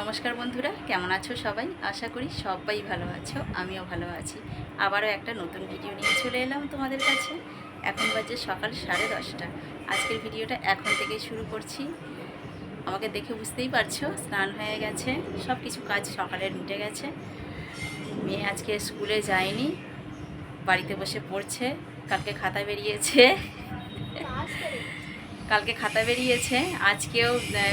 নমস্কার বন্ধুরা, কেমন আছো সবাই? আশা করি সবাই ভালো আছো, আমিও ভালো আছি। আবারও একটা নতুন ভিডিও নিয়ে চলে এলাম তোমাদের কাছে। এখন বাজে সকাল সাড়ে দশটা। আজকের ভিডিওটা এখন থেকে শুরু করছি। আমাকে দেখে বুঝতেই পারছ, স্নান হয়ে গেছে সব কিছু কাজ সকালে মিটে গেছে। মেয়ে আজকে স্কুলে যায়নি, বাড়িতে বসে পড়ছে, কালকে খাতা বেরিয়েছে। কালকে খাতা বেরিয়েছে। আজকেও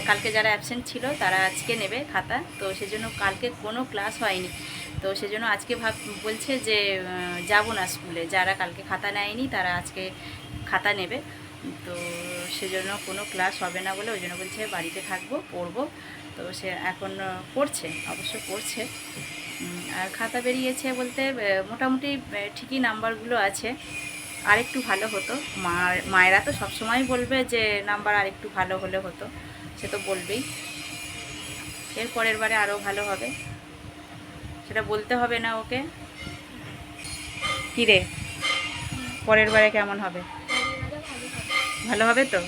কালকে যারা অ্যাবসেন্ট ছিল, তারা আজকে নেবে খাতা। তো সেজন্য কালকে কোনো ক্লাস হয়নি। তো সেজন্য আজকে ভাব, বলছে যে যাব না স্কুলে যারা কালকে খাতা নেয়নি, তারা আজকে খাতা নেবে। তো সেজন্য কোনো ক্লাস হবে না বলে ওই জন্য বলছে, বাড়িতে থাকব, পড়ব। তো সে এখন পড়ছে, অবশ্য পড়ছে। আর খাতা বেরিয়েছে বলতে মোটামুটি ঠিকই নাম্বারগুলো আছে। আরেকটু ভালো হতো। মার মায়েরা তো সবসময় বলবে যে নাম্বার আরেকটু ভালো হলে হতো। সে তো বলবেই। এর পরের বারে আরও ভালো হবে। সেটা বলতে হবে না ওকে। কী রে পরের বারে কেমন হবে? ভালো হবে তো?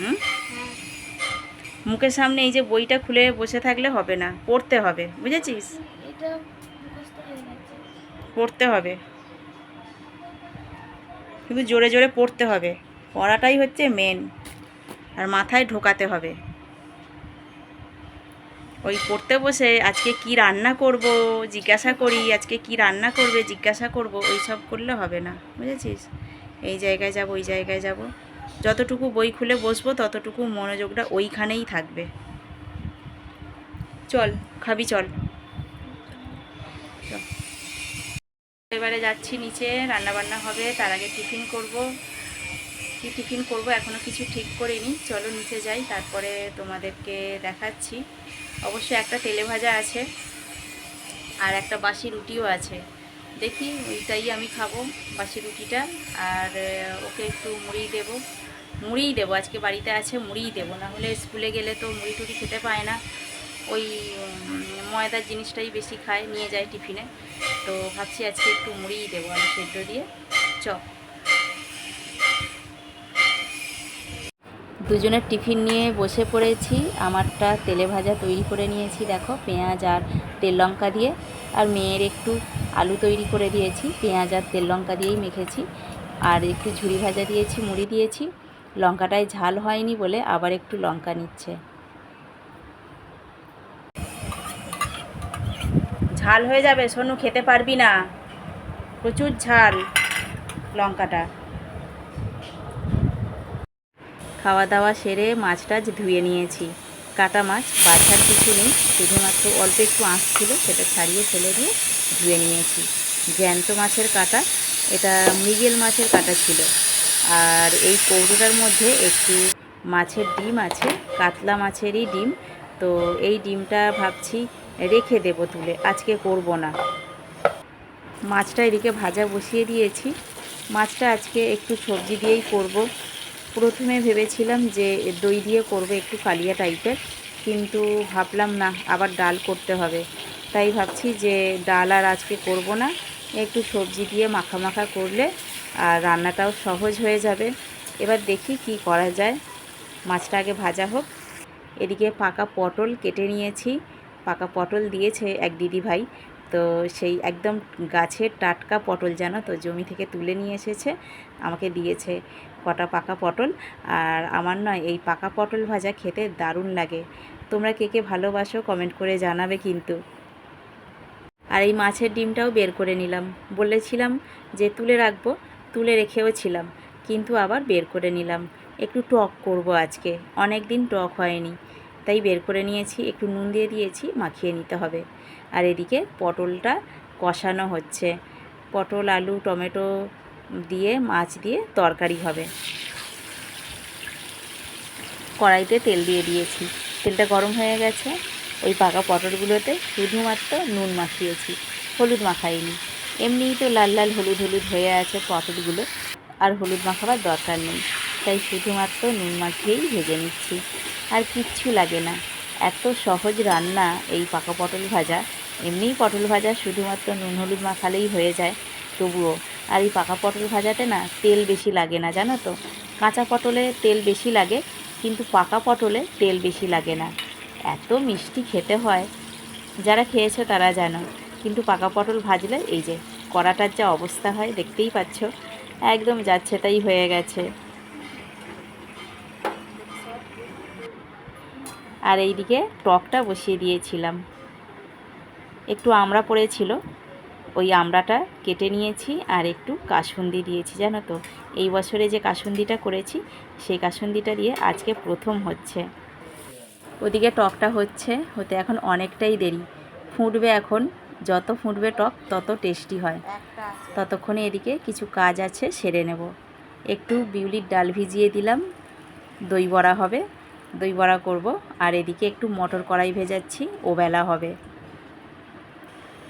হুম? মুখের সামনে এই যে বইটা খুলে বসে থাকলে হবে না। পড়তে হবে বুঝেছিস? পড়তে হবে। কিন্তু জোরে জোরে পড়তে হবে। পড়াটাই হচ্ছে মেন আর মাথায় ঢোকাতে হবে। ওই পড়তে বসে আজকে কি রান্না করব, জিজ্ঞাসা করি, আজকে কি রান্না করবে, জিজ্ঞাসা করব ওই সব করলে হবে না। বুঝেছিস? এই জায়গায় যাব, ওই জায়গায় যাব। যতটুকু বই খুলে বসবো, ততটুকু মনোযোগটা ওইখানেই থাকবে। চল, খাবি, চল। এবারে যাচ্ছি, নিচে রান্না বান্না হবে, তার আগে টিফিন করব। কি টিফিন করব এখনও কিছু ঠিক করিনি। চলো নিচে যাই, তারপরে তোমাদেরকে দেখাচ্ছি। অবশ্যই একটা তেলে ভাজা আছে আর একটা বাসি রুটিও আছে। দেখি ওইটাই আমি খাব, বাসি রুটিটা। আর ওকে একটু মুড়ি দেবো। মুড়িই দেবো, আজকে বাড়িতে আছে, মুড়িই দেবো। না হলে স্কুলে গেলে তো মুড়ি টুড়ি খেতে পায় না। ওই ময়দার জিনিসটাই বেশি খায়, নিয়ে যায় টিফিনে। তো ভাবছি আজকে একটু মুড়িই দেবো আলু সেদ্ধ দিয়ে। চ। দুজনের টিফিন নিয়ে বসে পড়েছি, আমারটা তেলে ভাজা তৈরি করে নিয়েছি, দেখো, পেঁয়াজ আর তেল লঙ্কা দিয়ে। আর মেয়ের একটু আলু তৈরি করে দিয়েছি, পেঁয়াজ আর তেল লঙ্কা দিয়েই মেখেছি। আর একটু ঝুড়ি ভাজা দিয়েছি, মুড়ি দিয়েছি। লঙ্কাটায় ঝাল হয়নি বলে আবার একটু লঙ্কা নিচ্ছে। ঝাল হয়ে যাবে, সোনু খেতে পারবি না। প্রচুর ঝাল লঙ্কাটা। খাওয়া দাওয়া সেরে মাছ টাছ ধুয়ে নিয়েছি। কাটা মাছ, বাছার কিছু নেই, শুধুমাত্র অল্প একটু আঁশ ছিল, সেটা ছাড়িয়ে ফেলে দিয়ে ধুয়ে নিয়েছি। জ্যান্ত মাছের কাটা, এটা মৃগেল মাছের কাটা ছিল। আর এই কৌটোটার মধ্যে একটু মাছের ডিম আছে, কাতলা মাছেরই ডিম। তো এই ডিমটা ভাবছি রেখে দেবো তুলে, আজকে করব না। মাছটা এদিকে ভাজা বসিয়ে দিয়েছি। মাছটা আজকে একটু সবজি দিয়েই করব। প্রথমে ভেবেছিলাম যে দই দিয়ে করব একটু কালিয়া টাইপের, কিন্তু ভাবলাম না, আবার ডাল করতে হবে। তাই ভাবছি যে ডাল আর আজকে করব না, একটু সবজি দিয়ে মাখা মাখা করলে আর রান্নাটাও সহজ হয়ে যাবে। এবার দেখি কি করা যায়। মাছটা আগে ভাজা হোক। এদিকে পাকা পটল কেটে নিয়েছি। পাকা পটল দিয়েছে এক দিদি ভাই। তো সেই একদম গাছের টাটকা পটল জানো তো জমি থেকে তুলে নিয়ে এসেছে। আমাকে দিয়েছে কটা পাকা পটল। আর আমার নয়, এই পাকা পটল ভাজা খেতে দারুণ লাগে। তোমরা কে কে ভালোবাসো কমেন্ট করে জানাবে কিন্তু। আর এই মাছের ডিমটাও বের করে নিলাম। বলেছিলাম যে তুলে রাখব, তুলে রেখেও ছিলাম। কিন্তু আবার বের করে নিলাম। একটু টক করব আজকে। অনেক দিন টক হয়নি। তাই বের করে নিয়েছি, একটু নুন দিয়ে দিয়েছি, মাখিয়ে নিতে হবে। আর এদিকে পটলটা কষানো হচ্ছে। পটল, আলু, টমেটো দিয়ে, মাছ দিয়ে তরকারি হবে। কড়াইতে তেল দিয়ে দিয়েছি। তেলটা গরম হয়ে গেছে। ওই পাকা পটলগুলোতে শুধুমাত্র নুন মাখিয়েছি। হলুদ মাখাইনি। এমনিই তো লাল লাল হলুদ হলুদ হয়ে আছে পটলগুলো। আর হলুদ মাখাবার দরকার নেই। তাই শুধুমাত্র নুন মাখিয়েই ভেজে নিচ্ছি। আর কিচ্ছু লাগে না। এত সহজ রান্না এই পাকা পটল ভাজা। এমনিই পটল ভাজা শুধুমাত্র নুন, হলুদ মাখালেই হয়ে যায়। তবুও, আর এই পাকা পটল ভাজাতে না তেল বেশি লাগে না, জানো তো? কাঁচা পটলে তেল বেশি লাগে, কিন্তু পাকা পটলে তেল বেশি লাগে না। এত মিষ্টি খেতে হয়। যারা খেয়েছো তারা জানো। কিন্তু পাকা পটল ভাজলে এই যে কড়াটার যা অবস্থা হয়, দেখতেই পাচ্ছ। একদম যাচ্ছে তাই হয়ে গেছে। আর এইদিকে টকটা বসিয়ে দিয়েছিলাম। একটু আমড়া পড়েছিল ওই আমড়াটা কেটে নিয়েছি আর একটু কাসুন্দি দিয়েছি জানো তো। এই বছরে যে কাসুন্দিটা করেছি সেই কাসুন্দিটা দিয়ে আজকে প্রথম হচ্ছে। ওদিকে টকটা হচ্ছে হতে এখন অনেকটাই দেরি। ফুটবে এখন যত ফুটবে টক তত টেস্টি হয়। ততক্ষণে এদিকে কিছু কাজ আছে সেরে নেব। একটু বিউলির ডাল ভিজিয়ে দিলাম দই বড়া হবে। দই বড়া করব। আর এদিকে একটু মটর কড়াই ভেজাচ্ছি, ও বেলা হবে।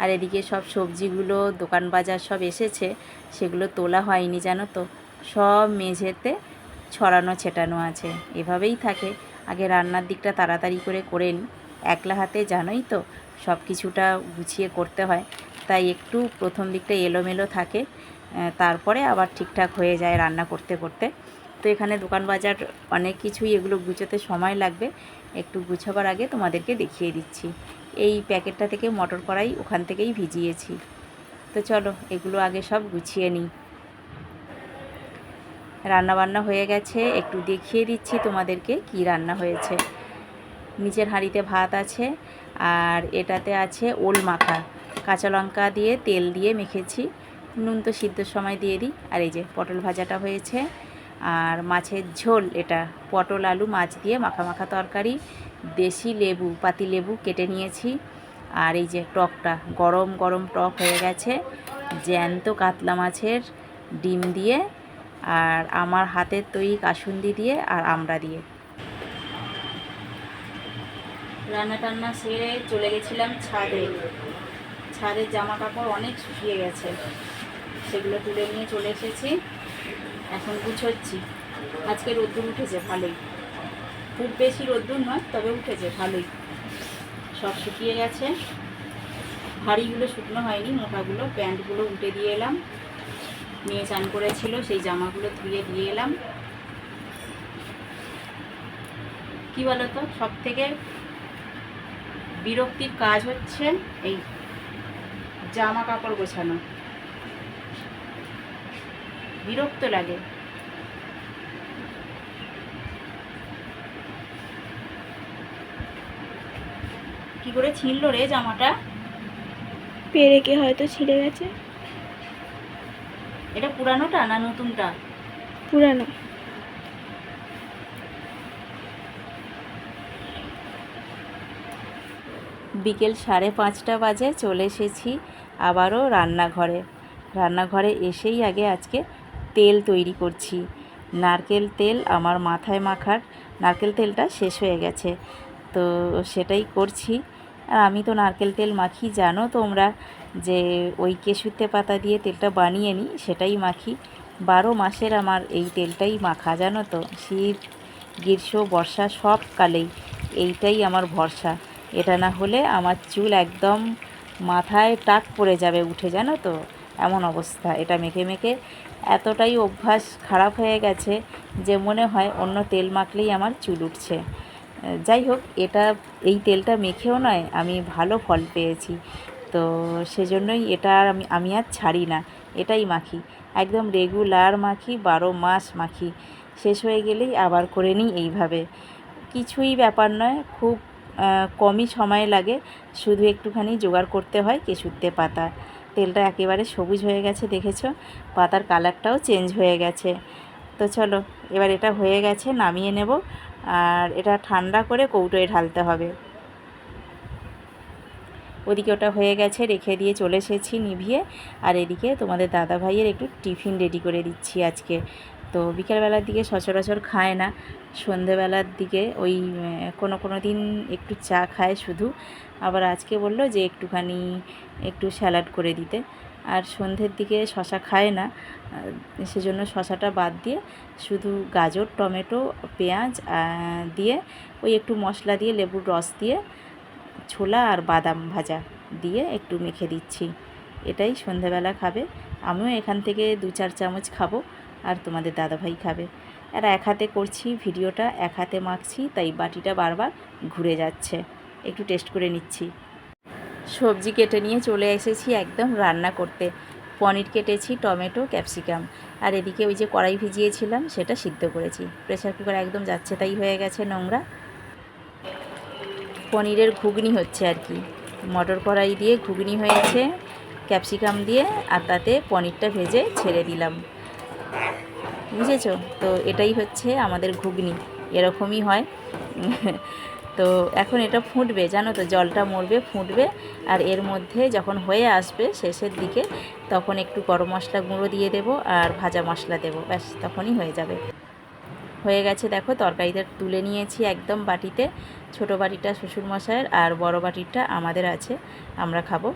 আর এদিকে সব সবজিগুলো, দোকান বাজার সব এসেছে, সেগুলো তোলা হয়নি জানো তো? সব মেঝেতে ছড়ানো ছেটানো আছে, এভাবেই থাকে। আগে রান্নার দিকটা তাড়াতাড়ি করে করে একলা হাতে জানোই তো, সব কিছুটা গুছিয়ে করতে হয়। তাই একটু প্রথম দিকটা এলোমেলো থাকে তারপরে আবার ঠিকঠাক হয়ে যায় রান্না করতে করতে। তো এখানে দোকান বাজার অনেক কিছুই, এগুলো গুছোতে সময় লাগবে। একটু গুছাবার আগে তোমাদেরকে দেখিয়ে দিচ্ছি। এই প্যাকেটটা থেকে মটর কড়াই ওখান থেকেই ভিজিয়েছি। তো চলো, এগুলো আগে সব গুছিয়ে নিই। রান্না বান্না হয়ে গেছে। একটু দেখিয়ে দিচ্ছি তোমাদেরকে কি রান্না হয়েছে। নিচের হাঁড়িতে ভাত আছে আর এটাতে আছে ওল মাখা। কাঁচা লঙ্কা দিয়ে তেল দিয়ে মেখেছি। নুন তো সিদ্ধর সময় দিয়ে দিই। আর এই যে পটল ভাজাটা হয়েছে। আর মাছের ঝোল এটা, পটল, আলু, মাছ দিয়ে মাখা তরকারি, দেশি লেবু, পাতি লেবু কেটে নিয়েছি। আর এই যে টকটা, গরম গরম টক হয়ে গেছে, জ্যান্ত কাতলা মাছের ডিম দিয়ে আর আমার হাতের তৈরি কাসুন্দি দিয়ে আর আমরা দিয়ে। রান্না টান্না সেরে চলে গেছিলাম ছাদে। ছাদের জামা কাপড় অনেক শুকিয়ে গেছে, সেগুলো তুলে নিয়ে চলে এসেছি। এখন গুছোচ্ছি আজকে রোদ্দুর উঠেছে ভালোই। খুব বেশি রোদ্দুর নয়, তবে উঠেছে ভালোই। সব শুকিয়ে গেছে। ভারীগুলো শুকনো হয়নি, মোটাগুলো, প্যান্টগুলো উঠে দিয়ে এলাম। মেয়ে চান করেছিল, সেই জামাগুলো ধুয়ে দিয়ে এলাম। কি বলতো সব থেকে বিরক্তির কাজ হচ্ছে এই জামা কাপড় গোছানো। বিরক্ত লাগে। কি করে ছিঁড়লো রে জামাটা? পেরেকে হয়তো ছিঁড়ে গেছে। এটা পুরানোটা না নতুনটা? পুরানো। বিকেল সাড়ে পাঁচটা বাজে চলে এসেছি আবারও রান্নাঘরে। রান্নাঘরে এসেই আগে আজকে তেল তৈরি করছি। নারকেল তেল আমার মাথায় মাখার নারকেল তেলটা শেষ হয়ে গেছে। তো সেটাই করছি। আর আমি তো নারকেল তেল মাখি, জানো তোমরা? যে ওই কেশুতে পাতা দিয়ে তেলটা বানিয়ে নিই, সেটাই মাখি। বারো মাসের আমার এই তেলটাই মাখা, জানো তো? শীত, গ্রীষ্ম, বর্ষা সব কালেই এইটাই আমার ভরসা। এটা না হলে আমার চুল একদম মাথায় টাক পড়ে যাবে উঠে, জানো তো? এমন অবস্থা। এটা মেখে মেখে এতটাই অভ্যাস খারাপ হয়ে গেছে যে মনে হয় অন্য তেল মাখলেই আমার চুল উঠছে। যাই হোক, এটা, এই তেলটা মেখেও নয়, আমি ভালো ফল পেয়েছি। তো সেজন্যই এটা আর আমি আমি আর ছাড়ি না, এটাই মাখি। একদম রেগুলার মাখি, বারো মাস মাখি। শেষ হয়ে গেলেই আবার করে নিই এইভাবে। কিছুই ব্যাপার নয়, খুব কমই সময় লাগে। শুধু একটুখানি জোগাড় করতে হয় কেশুত্তে পাতা। তেলটা একেবারে সবুজ হয়ে গেছে, দেখেছ? পাতার কালারটাও চেঞ্জ হয়ে গেছে। তো চলো, এবার এটা হয়ে গেছে, নামিয়ে নেব। আর এটা ঠান্ডা করে কৌটোয় ঢালতে হবে। ওদিকে ওটা হয়ে গেছে, রেখে দিয়ে চলে এসেছি নিভিয়ে। আর এদিকে তোমাদের দাদা ভাইয়ের একটু টিফিন রেডি করে দিচ্ছি আজকে। তো বিকেলবেলার দিকে সচরাচর খায় না। সন্ধেবেলার দিকে ওই কোনো কোনো দিন একটু চা খায় শুধু। আবার আজকে বলল যে একটুখানি একটু স্যালাড করে দিতে। আর সন্ধ্যের দিকে শশা খায় না। সেজন্য শশাটা বাদ দিয়ে শুধু গাজর, টমেটো, পেঁয়াজ দিয়ে ওই একটু মশলা দিয়ে, লেবুর রস দিয়ে, ছোলা আর বাদাম ভাজা দিয়ে একটু মেখে দিচ্ছি। এটাই সন্ধেবেলা খাবে। আমিও এখান থেকে দু চার চামচ খাব। আর তোমাদের দাদাভাই খাবে। আর এক হাতে করছি ভিডিওটা, এক হাতে মাখছি, তাই বাটিটা বারবার ঘুরে যাচ্ছে। একটু টেস্ট করে নিচ্ছি। সবজি কেটে নিয়ে চলে এসেছি একদম রান্না করতে। পনির কেটেছি, টমেটো, ক্যাপসিকাম। আর এদিকে ওই যে কড়াই ভিজিয়েছিলাম, সেটা সিদ্ধ করেছি। প্রেসার কুকার একদম যাচ্ছে তাই হয়ে গেছে নোংরা। পনিরের ঘুগনি হচ্ছে আর কি। মটর কড়াই দিয়ে ঘুগনি হয়েছে, ক্যাপসিকাম দিয়ে, আর তাতে পনিরটা ভেজে ছেড়ে দিলাম। বুঝেছ? তো এটাই হচ্ছে আমাদের ঘুগনি। এরকমই হয়। তো এখন এটা ফুটবে, জানো তো? জলটা মরবে, ফুটবে। আর এর মধ্যে যখন হয়ে আসবে শেষের দিকে, তখন একটু গরম মশলা গুঁড়ো দিয়ে দেবো আর ভাজা মশলা দেবো। ব্যাস, তখনই হয়ে যাবে। হয়ে গেছে, দেখো, তরকারিটা তুলে নিয়েছি একদম বাটিতে। ছোট বাটিটা শ্বশুরমশাইয়ের আর বড় বাটিটা আমাদের আছে। আমরা খাব।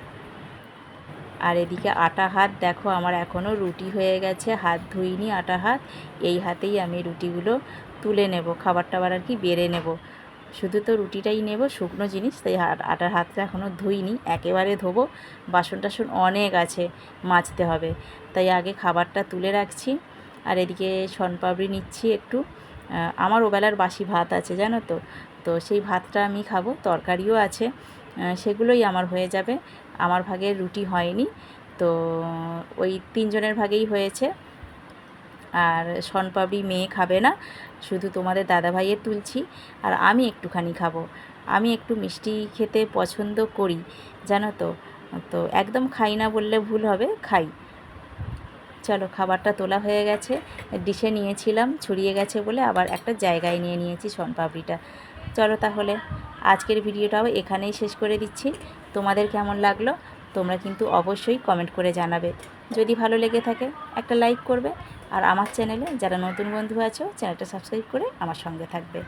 আর এদিকে আটা হাত দেখো, আমার এখনও রুটি হয়ে গেছে, হাত ধুইনি আটা হাত। এই হাতেই আমি রুটিগুলো তুলে নেব, খাবার টাবার আর কি বেড়ে নেব। শুধু তো রুটিটাই নেব, শুকনো জিনিস, তাই আটার হাতটা এখনও ধুইনি, একেবারে ধোবো। বাসন টাসন অনেক আছে, মাজতে হবে। তাই আগে খাবারটা তুলে রাখছি। আর এদিকে শনপাপড়ি নিচ্ছি একটু। আমার ওবেলার বাসি ভাত আছে, জানো তো? তো সেই ভাতটা আমি খাব, তরকারিও আছে। সেগুলোই আমার হয়ে যাবে। আমার ভাগে রুটি হয়নি, তো ওই তিনজনের ভাগেই হয়েছে। আর শনপাপড়ি মেয়ে খাবে না, শুধু তোমাদের দাদা ভাইয়ের তুলছি, আর আমি একটুখানি খাব। আমি একটু মিষ্টি খেতে পছন্দ করি, জানো তো? তো একদম খাই না বললে ভুল হবে, খাই। চলো, খাবারটা তোলা হয়ে গেছে। ডিশে নিয়েছিলাম, ছড়িয়ে গেছে বলে আবার একটা জায়গায় নিয়ে নিয়েছি শনপাপড়িটা চলো তাহলে। আজকের ভিডিওটাও এখানেই শেষ করে দিচ্ছি। তোমাদের কেমন লাগল? তোমরা কিন্তু অবশ্যই কমেন্ট করে জানাবে। যদি ভালো লেগে থাকে, একটা লাইক করবে। আর আমার চ্যানেলে যারা নতুন বন্ধু আছো, চ্যানেলটা সাবস্ক্রাইব করে আমার সঙ্গে থাকবে।